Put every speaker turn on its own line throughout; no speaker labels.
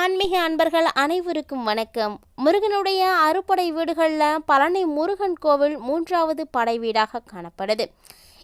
ஆன்மீக அன்பர்கள் அனைவருக்கும் வணக்கம். முருகனுடைய அறுபடை வீடுகளில் பழனி முருகன் கோவில் மூன்றாவது படை வீடாக காணப்படுது.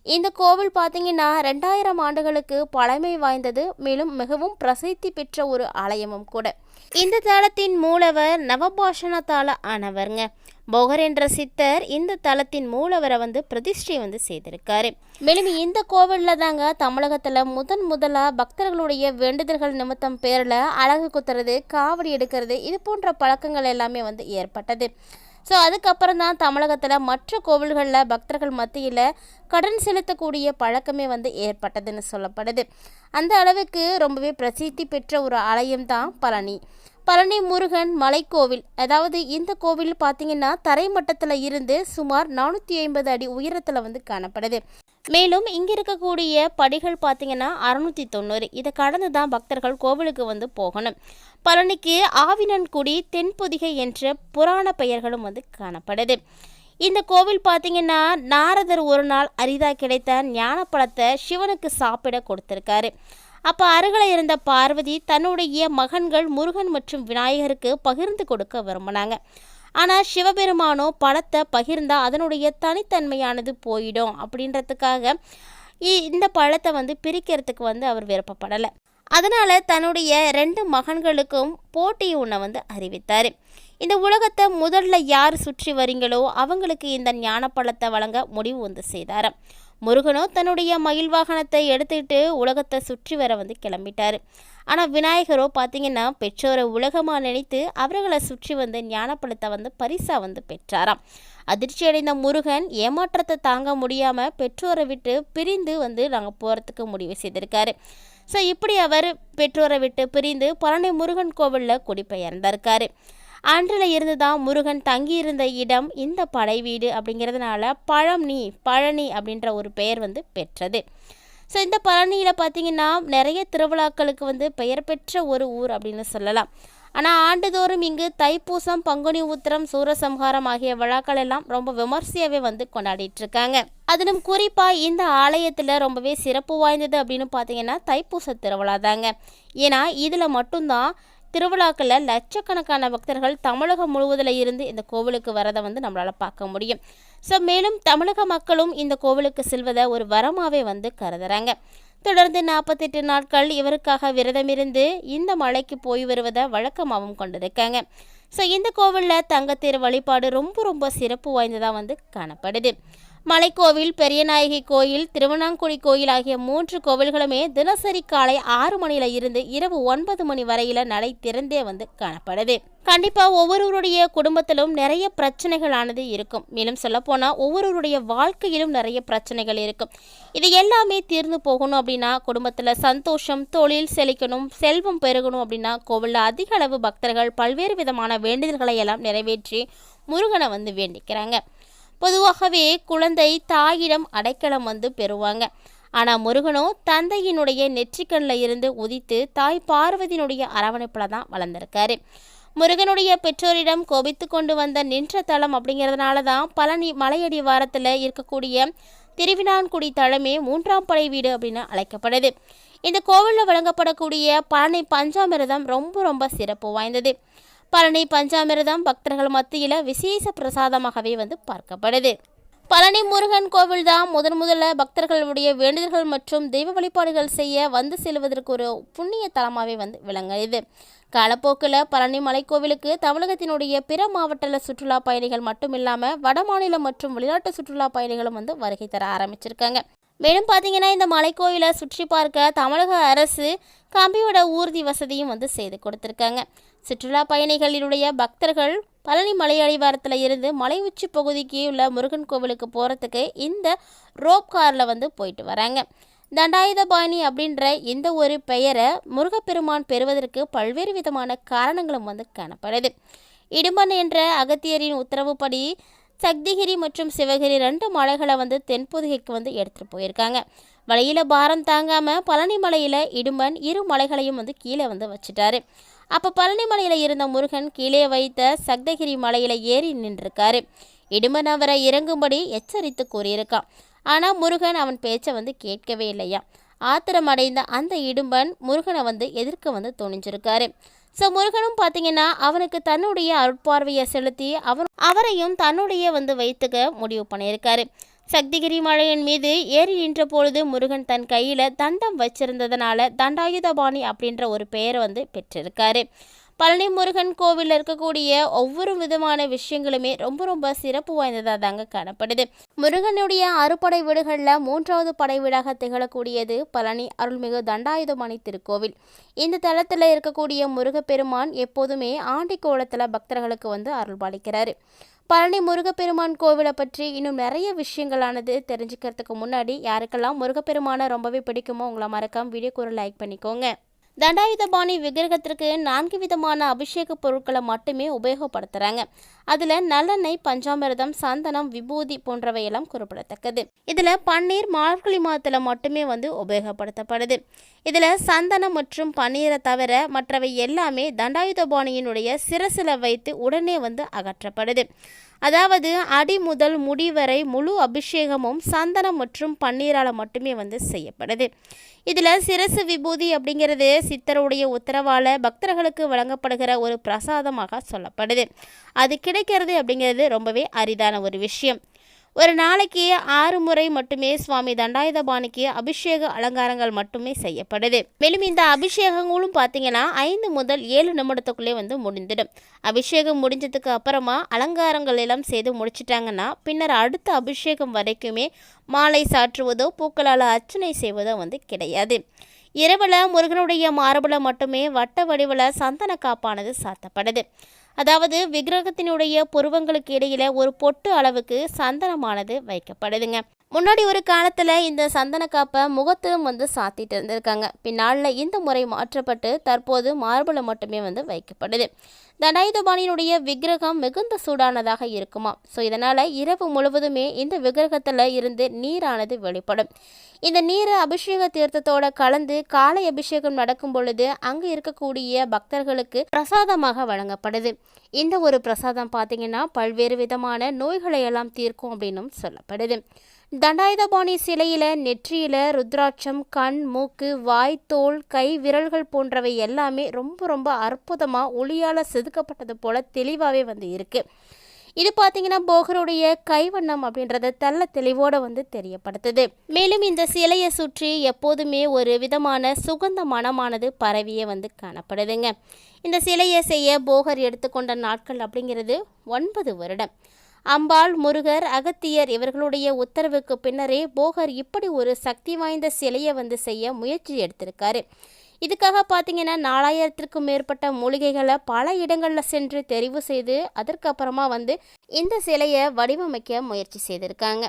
இந்த கோவில் பார்த்தீங்கன்னா ரெண்டாயிரம் ஆண்டுகளுக்கு பழமை வாய்ந்தது மேலும் மிகவும் பிரசித்தி பெற்ற ஒரு ஆலயமும் கூட. இந்த தளத்தின் மூலவர் நவபாஷணத்தால ஆனவருங்க. போகர் என்ற சித்தர் இந்த தலத்தின் மூலவரை வந்து பிரதிஷ்டை வந்து செய்திருக்காரு. மேலும் இந்த கோவிலில் தாங்க தமிழகத்தில் முதன் முதலாக பக்தர்களுடைய வேண்டுதல்கள் நிமித்தம் பேரில் அழகு குத்துறது காவடி எடுக்கிறது இது போன்ற பழக்கங்கள் எல்லாமே வந்து ஏற்பட்டது. ஸோ அதுக்கப்புறம் தான் தமிழகத்தில் மற்ற கோவில்களில் பக்தர்கள் மத்தியில் கடன் செலுத்தக்கூடிய பழக்கமே வந்து ஏற்பட்டதுன்னு சொல்லப்படுது. அந்த அளவுக்கு ரொம்பவே பிரசித்தி பெற்ற ஒரு ஆலயம் தான் பழனி. பழனி முருகன் மலைக்கோவில். அதாவது இந்த கோவில் பார்த்தீங்கன்னா தரைமட்டத்தில் இருந்து சுமார் நானூற்றி ஐம்பது அடி உயரத்தில் வந்து காணப்படுது. மேலும் இங்கே இருக்கக்கூடிய படிகள் பார்த்தீங்கன்னா அறுநூற்றி தொண்ணூறு. இதை கடந்து தான் பக்தர்கள் கோவிலுக்கு வந்து போகணும். பழனிக்கு ஆவினன்குடி தென்பொதிகை என்ற புராண பெயர்களும் வந்து காணப்படுது. இந்த கோவில் பார்த்தீங்கன்னா நாரதர் ஒரு நாள் அரிதாக கிடைத்த ஞானப்பழத்தை சிவனுக்கு சாப்பிட கொடுத்துருக்காரு. அப்போ அருகில் இருந்த பார்வதி தன்னுடைய மகன்கள் முருகன் மற்றும் விநாயகருக்கு பகிர்ந்து கொடுக்க விரும்பினாங்க. ஆனால் சிவபெருமானோ பழத்தை பகிர்ந்தால் அதனுடைய தனித்தன்மையானது போயிடும் அப்படின்றதுக்காக இ- இந்த பழத்தை வந்து பிரிக்கிறதுக்கு வந்து அவர் விருப்பப்படலை. அதனால் தன்னுடைய ரெண்டு மகன்களுக்கும் போட்டி ஒன்றை வந்து அறிவித்தார். இந்த உலகத்தை முதல்ல யார் சுற்றி வரீங்களோ அவங்களுக்கு இந்த ஞானப்பழத்தை வழங்க முடிவு வந்து செய்தாராம். முருகனோ தன்னுடைய மயில் வாகனத்தை எடுத்துக்கிட்டு உலகத்தை சுற்றி வர வந்து கிளம்பிட்டார். ஆனால் விநாயகரோ பார்த்தீங்கன்னா பெற்றோரை உலகமாக நினைத்து அவர்களை சுற்றி வந்து ஞானப்பழத்தை வந்து பரிசாக வந்து பெற்றாராம். அதிர்ச்சி அடைந்த முருகன் ஏமாற்றத்தை தாங்க முடியாமல் பெற்றோரை விட்டு பிரிந்து வந்து நாங்கள் போகிறதுக்கு முடிவு செய்திருக்காரு. ஸோ இப்படி அவர் பெற்றோரை விட்டு பிரிந்து பழனி முருகன் கோவிலில் குடிபெயர்ந்திருக்காரு. அன்றில் இருந்து தான் முருகன் தங்கியிருந்த இடம் இந்த படை வீடு அப்படிங்கிறதுனால பழம்னி பழனி அப்படின்ற ஒரு பெயர் வந்து பெற்றது. ஸோ இந்த பழனியில் பார்த்தீங்கன்னா நிறைய திருவிழாக்களுக்கு வந்து பெயர் பெற்ற ஒரு ஊர் அப்படின்னு சொல்லலாம். ஆனால் ஆண்டுதோறும் இங்கு தைப்பூசம் பங்குனி உத்திரம் சூரசம்ஹாரம் ஆகிய விழாக்கள் எல்லாம் ரொம்ப விமர்சையாகவே வந்து கொண்டாடிட்டு இருக்காங்க. அதிலும் குறிப்பாக இந்த ஆலயத்தில் ரொம்பவே சிறப்பு வாய்ந்தது அப்படின்னு பார்த்தீங்கன்னா தைப்பூச திருவிழா தாங்க ஏன்னா இதில் மட்டும்தான் திருவிழாக்களில் லட்சக்கணக்கான பக்தர்கள் தமிழகம் முழுவதில் இருந்து இந்த கோவிலுக்கு வரதை வந்து நம்மளால் பார்க்க முடியும். ஸோ மேலும் தமிழக மக்களும் இந்த கோவிலுக்கு செல்வதை ஒரு வரமாகவே வந்து கருதுறாங்க. தொடர்ந்து நாற்பத்தெட்டு நாட்கள் இவருக்காக விரதமிருந்து இந்த மலைக்கு போய் வருவதை வழக்கமாகவும் கொண்டிருக்காங்க. ஸோ இந்த கோவிலில் தங்கத்தேர் வழிபாடு ரொம்ப ரொம்ப சிறப்பு வாய்ந்ததாக வந்து காணப்படுது. மலைக்கோவில் பெரியநாயகி கோயில் திருவண்ணாங்குடி கோயில் ஆகிய மூன்று கோவில்களுமே தினசரி காலை ஆறு மணியில இருந்து இரவு ஒன்பது மணி வரையில நடை திறந்தே வந்து காணப்படுது. கண்டிப்பா ஒவ்வொருவருடைய குடும்பத்திலும் நிறைய பிரச்சனைகளானது இருக்கும். மேலும் சொல்லப்போனால் ஒவ்வொருவருடைய வாழ்க்கையிலும் நிறைய பிரச்சனைகள் இருக்கும். இது எல்லாமே தீர்ந்து போகணும் அப்படின்னா குடும்பத்தில் சந்தோஷம் தொழில் செழிக்கணும் செல்வம் பெருகணும் அப்படின்னா கோவிலில் அதிக அளவு பக்தர்கள் பல்வேறு விதமான வேண்டுதல்களை எல்லாம் நிறைவேற்றி முருகனை வந்து வேண்டிக்கிறாங்க. பொதுவாகவே குழந்தை தாயிடம் அடைக்கலம் வந்து பெறுவாங்க. ஆனால் முருகனோ தந்தையினுடைய நெற்றிக்கண்ணில் இருந்து உதித்து தாய் பார்வதியினுடைய அரவணைப்பில் தான் வளர்ந்திருக்காரு. முருகனுடைய பெற்றோரிடம் கோபித்து கொண்டு வந்த நின்ற தலம் அப்படிங்கிறதுனால தான் பழனி மலையடி வாரத்தில் இருக்கக்கூடிய திருவினான்குடி தலமே மூன்றாம் படை வீடு அப்படின்னு அழைக்கப்படுது. இந்த கோவிலில் வழங்கப்படக்கூடிய பழனி பஞ்சாமிரதம் ரொம்ப ரொம்ப சிறப்பு வாய்ந்தது. பழனி பஞ்சாமிரதம் பக்தர்கள் மத்தியில் விசேஷ பிரசாதமாகவே வந்து பார்க்கப்படுது. பழனி முருகன் கோவில் தான் முதன் முதல்ல பக்தர்களுடைய வேண்டுதல்கள் மற்றும் தெய்வ வழிபாடுகள் செய்ய வந்து செல்வதற்கு ஒரு புண்ணிய தலமாகவே வந்து விளங்குது. காலப்போக்கில் பழனி மலைக்கோவிலுக்கு தமிழகத்தினுடைய பிற மாவட்ட சுற்றுலா பயணிகள் மட்டும் இல்லாமல் வடமாநில மற்றும் வெளிநாட்டு சுற்றுலா பயணிகளும் வந்து வருகை தர ஆரம்பிச்சிருக்காங்க. மேலும் பார்த்தீங்கன்னா இந்த மலைக்கோயிலை சுற்றி பார்க்க தமிழக அரசு கம்பியோட ஊர்தி வசதியும் வந்து செய்து கொடுத்துருக்காங்க. சுற்றுலா பயணிகளினுடைய பக்தர்கள் பழனி மலை அடிவாரத்தில் இருந்து மலை உச்சி பகுதிக்கு உள்ள முருகன் கோவிலுக்கு போகிறதுக்கு இந்த ரோப் காரில் வந்து போயிட்டு வராங்க. தண்டாயுதபாணி அப்படின்ற இந்த ஒரு பெயரை முருகப்பெருமான் பெறுவதற்கு பல்வேறு விதமான காரணங்களும் வந்து காணப்படுது. இடுமன் என்ற அகத்தியரின் உத்தரவுப்படி சக்திகிரி மற்றும் சிவகிரி ரெண்டு மலைகளை வந்து தென்பொதிகைக்கு வந்து எடுத்துகிட்டு போயிருக்காங்க. வழியில் பாரம் தாங்காமல் பழனி மலையில் இடும்பன் இரு மலைகளையும் வந்து கீழே வந்து வச்சுட்டாரு. அப்போ பழனிமலையில் இருந்த முருகன் கீழே வைத்த சக்தகிரி மலையில் ஏறி நின்றுருக்காரு. இடும்பன் அவரை இறங்கும்படி எச்சரித்து கூறியிருக்கான். ஆனால் முருகன் அவன் பேச்சை வந்து கேட்கவே இல்லையா? ஆத்திரமடைந்த அந்த இடும்பன் முருகனை வந்து எதிர்க்க வந்து துணிஞ்சிருக்காரு. ஸோ முருகனும் பார்த்தீங்கன்னா அவனுக்கு தன்னுடைய அருட்பார்வையை செலுத்தி அவர் அவரையும் தன்னுடைய வந்து வைத்துக்க முடிவு பண்ணியிருக்காரு. சக்திகிரி மலையின் மீது ஏறி நின்ற பொழுது முருகன் தன் கையில் தண்டம் வச்சிருந்ததுனால தண்டாயுதபாணி அப்படின்ற ஒரு பெயரை வந்து பெற்றிருக்காரு. பழனி முருகன் கோவிலில் இருக்கக்கூடிய ஒவ்வொரு விதமான விஷயங்களுமே ரொம்ப ரொம்ப சிறப்பு வாய்ந்ததாக தாங்க காணப்படுது. முருகனுடைய அறுபடை வீடுகளில் மூன்றாவது படை வீடாக திகழக்கூடியது பழனி அருள்மிகு தண்டாயுதமணி திருக்கோவில். இந்த தளத்தில் இருக்கக்கூடிய முருகப்பெருமான் எப்போதுமே ஆண்டி கோலத்தில் பக்தர்களுக்கு வந்து அருள்பாலிக்கிறாரு. பழனி முருகப்பெருமான் கோவிலை பற்றி இன்னும் நிறைய விஷயங்களானது தெரிஞ்சுக்கிறதுக்கு முன்னாடி யாருக்கெல்லாம் முருகப்பெருமானை ரொம்பவே பிடிக்குமோ உங்களை மறக்காம வீடியோக்கு ஒரு லைக் பண்ணிக்கோங்க. தண்டாயுதபாணி விக்கிரகத்திற்கு நான்கு விதமான அபிஷேக பொருட்களை மட்டுமே உபயோகப்படுத்துகிறாங்க அதில் நல்லெண்ணெய் பஞ்சாமிரதம் சந்தனம் விபூதி போன்றவையெல்லாம் குறிப்பிடத்தக்கது. இதில் பன்னீர் மார்கழி மாதத்தில் மட்டுமே வந்து உபயோகப்படுத்தப்படுது. இதில் சந்தனம் மற்றும் பன்னீரை தவிர மற்றவை எல்லாமே தண்டாயுதபாணியினுடைய சிரசில் வைத்து உடனே வந்து அகற்றப்படுது. அதாவது அடி முதல் முடி வரை முழு அபிஷேகமும் சந்தனம் மற்றும் பன்னீரால் மட்டுமே வந்து செய்யப்படுது. இதில் சிரசு விபூதி அப்படிங்கிறது சித்தருடைய உத்தரவால் பக்தர்களுக்கு வழங்கப்படுகிற ஒரு பிரசாதமாக சொல்லப்படுது. அது கிடைக்கிறது அப்படிங்கிறது ரொம்பவே அரிதான ஒரு விஷயம். ஒரு நாளைக்கு ஆறு முறை மட்டுமே சுவாமி தண்டாயுதபாணிக்கு அபிஷேக அலங்காரங்கள் மட்டுமே செய்யப்படுது. மேலும் இந்த அபிஷேகங்களும் பார்த்தீங்கன்னா ஐந்து முதல் ஏழு நிமிடத்துக்குள்ளே வந்து முடிந்துடும். அபிஷேகம் முடிஞ்சதுக்கு அப்புறமா அலங்காரங்கள் எல்லாம் செய்து முடிச்சிட்டாங்கன்னா பின்னர் அடுத்த அபிஷேகம் வரைக்குமே மாலை சாற்றுவதோ பூக்களால் அர்ச்சனை செய்வதோ வந்து கிடையாது. இரவில் முருகனுடைய மார்பில் மட்டுமே வட்ட வடிவில் சந்தன காப்பானது சாத்தப்படுது. அதாவது விக்கிரகத்தினுடைய புருவங்களுக்கு இடையில ஒரு பொட்டு அளவுக்கு சந்தனமானது வைக்கப்படுதுங்க. முன்னாடி ஒரு காலத்தில் இந்த சந்தன காப்பை முகத்திலும் வந்து சாத்திட்டு இருந்திருக்காங்க. பின்னாளில் இந்த முறை மாற்றப்பட்டு தற்போது மார்பில் மட்டுமே வந்து வைக்கப்படுது. தனாயுதபாணியினுடைய விக்கிரகம் மிகுந்த சூடானதாக இருக்குமா? ஸோ இதனால் இரவு முழுவதுமே இந்த விக்கிரகத்தில் இருந்து நீரானது வெளிப்படும். இந்த நீரை அபிஷேக தீர்த்தத்தோட கலந்து காலை அபிஷேகம் நடக்கும் பொழுது அங்கே இருக்கக்கூடிய பக்தர்களுக்கு பிரசாதமாக வழங்கப்படுது. இந்த ஒரு பிரசாதம் பார்த்தீங்கன்னா பல்வேறு விதமான நோய்களை எல்லாம் தீர்க்கும் அப்படின்னும் சொல்லப்படுது. தண்டாயுதபாணி சிலையில் நெற்றியில் ருத்ராட்சம் கண் மூக்கு வாய் தோல் கை விரல்கள் போன்றவை எல்லாமே ரொம்ப ரொம்ப அற்புதமாக ஒளியால் செதுக்கப்பட்டது போல தெளிவாகவே வந்து இருக்குது இது பார்த்தீங்கன்னா போகருடைய கைவண்ணம் அப்படின்றத தெல்ல தெளிவோடு வந்து தெரியப்படுத்துது. மேலும் இந்த சிலையை சுற்றி எப்போதுமே ஒரு விதமான சுகந்த மனமானது பரவியே வந்து காணப்படுதுங்க. இந்த சிலையை செய்ய போகர் எடுத்துக்கொண்ட நாட்கள் அப்படிங்கிறது ஒன்பது வருடம். அம்பாள் முருகர் அகத்தியர் இவர்களுடைய உத்தரவுக்கு பின்னரே போகர் இப்படி ஒரு சக்தி வாய்ந்த சிலையை வந்து செய்ய முயற்சி எடுத்திருக்காரு. இதுக்காக பார்த்தீங்கன்னா நாலாயிரத்திற்கும் மேற்பட்ட மூலிகைகளை பல இடங்களில் சென்று தெரிவு செய்து அதற்கப்புறமா வந்து இந்த சிலையை வடிவமைக்க முயற்சி செய்திருக்காங்க.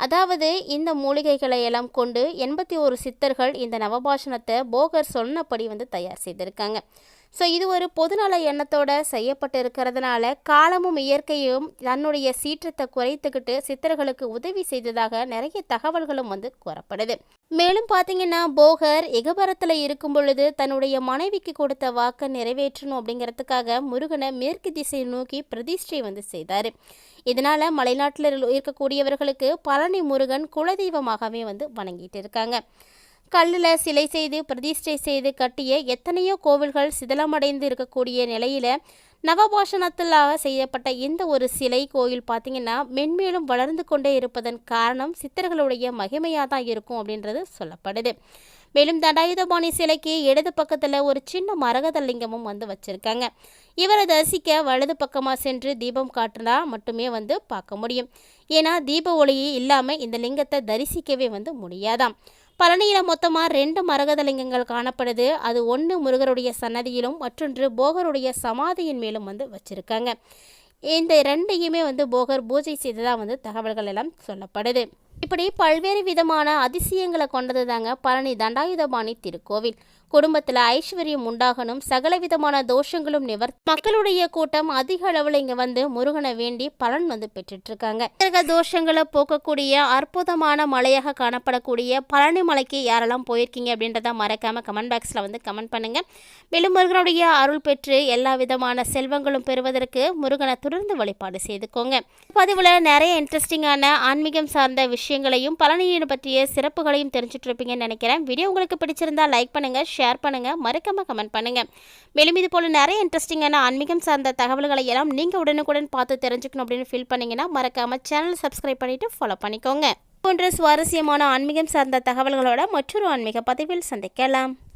அதாவது இந்த மூலிகைகளை எல்லாம் கொண்டு எண்பத்தி ஒரு சித்தர்கள் இந்த நவபாஷணத்தை போகர் சொன்னபடி வந்து தயார் செய்திருக்காங்க. ஸோ இது ஒரு பொதுநல எண்ணத்தோட செய்யப்பட்டு இருக்கிறதுனால காலமும் இயற்கையும் தன்னுடைய சீற்றத்தை குறைத்துக்கிட்டு சித்தர்களுக்கு உதவி செய்ததாக நிறைய தகவல்களும் வந்து கூறப்படுது. மேலும் பார்த்தீங்கன்னா போகர் எகபரத்தில் இருக்கும் பொழுது தன்னுடைய மனைவிக்கு கொடுத்த வாக்கை நிறைவேற்றணும் அப்படிங்கிறதுக்காக முருகனை மேற்கு திசையை நோக்கி பிரதிஷ்டை வந்து செய்தார். இதனால் மலைநாட்டில் இருக்கக்கூடியவர்களுக்கு பழனி முருகன் குலதெய்வமாகவே வந்து வணங்கிட்டு இருக்காங்க. கல்லில் சிலை செய்து பிரதிஷ்டை செய்து கட்டிய எத்தனையோ கோவில்கள் சிதலமடைந்து இருக்கக்கூடிய நிலையில் நவபாஷணத்திலாக செய்யப்பட்ட இந்த ஒரு சிலை கோயில் பார்த்திங்கன்னா மென்மேலும் வளர்ந்து கொண்டே இருப்பதன் காரணம் சித்தர்களுடைய மகிமையாக தான் இருக்கும் அப்படின்றது சொல்லப்படுது. மேலும் தண்டாயுதபாணி சிலைக்கு இடது பக்கத்தில் ஒரு சின்ன மரகத லிங்கமும் வந்து வச்சுருக்காங்க. இவரை தரிசிக்க வலது பக்கமாக சென்று தீபம் காட்டினா மட்டுமே வந்து பார்க்க முடியும். ஏன்னா தீப ஒளியே இல்லாமல் இந்த லிங்கத்தை தரிசிக்கவே வந்து முடியாதாம். பழனியில் மொத்தமாக ரெண்டு மரகதலிங்கங்கள் காணப்படுது. அது ஒன்று முருகருடைய சன்னதியிலும் மற்றொன்று போகருடைய சமாதியின் மேலும் வந்து வச்சுருக்காங்க. இந்த ரெண்டையுமே வந்து போகர் பூஜை செய்ததாக வந்து தகவல்கள் எல்லாம் சொல்லப்படுது. இப்படி பல்வேறு விதமான அதிசயங்களை கொண்டது தாங்க பழனி தண்டாயுதபாணி திருக்கோவில். குடும்பத்தில் ஐஸ்வர்யம் உண்டாகணும் சகல விதமான தோஷங்களும் நிவர் மக்களுடைய கூட்டம் அதிக அளவில் இங்கே வந்து முருகனை வேண்டி பலன் வந்து பெற்றுட்டு இருக்காங்க கிரக தோஷங்களை போக்கக்கூடிய அற்புதமான மலையாக காணப்படக்கூடிய பழனி மலைக்கு யாரெல்லாம் போயிருக்கீங்க அப்படின்றத மறக்காம கமெண்ட் பாக்ஸில் வந்து கமெண்ட் பண்ணுங்க. மேலும் முருகனுடைய அருள் பெற்று எல்லா விதமான செல்வங்களும் பெறுவதற்கு முருகனை தொடர்ந்து வழிபாடு செய்துக்கோங்க. பதிவில் நிறைய இன்ட்ரெஸ்டிங்கான ஆன்மீகம் சார்ந்த விஷயங்களையும் பழனியை பற்றிய சிறப்புகளையும் தெரிஞ்சுட்டு இருப்பீங்கன்னு நினைக்கிறேன். வீடியோ உங்களுக்கு பிடிச்சிருந்தா லைக் பண்ணுங்க ஷேர் ஷேர் பண்ணுங்கள் மறக்காமல் கமெண்ட் பண்ணுங்கள் மேலும் இது போல் நிறைய இன்ட்ரெஸ்டிங்கான ஆன்மீகம் சார்ந்த தகவல்களை எல்லாம் நீங்கள் உடனுக்குடன் பார்த்து தெரிஞ்சுக்கணும் அப்படின்னு ஃபீல் பண்ணீங்கன்னா மறக்காமல் சேனல் சப்ஸ்கிரைப் பண்ணிவிட்டு ஃபாலோ பண்ணிக்கோங்க. போன்ற சுவாரஸ்யமான ஆன்மீகம் சார்ந்த தகவல்களோட மற்றொரு ஆன்மீக பதிவில் சந்திக்கலாம்.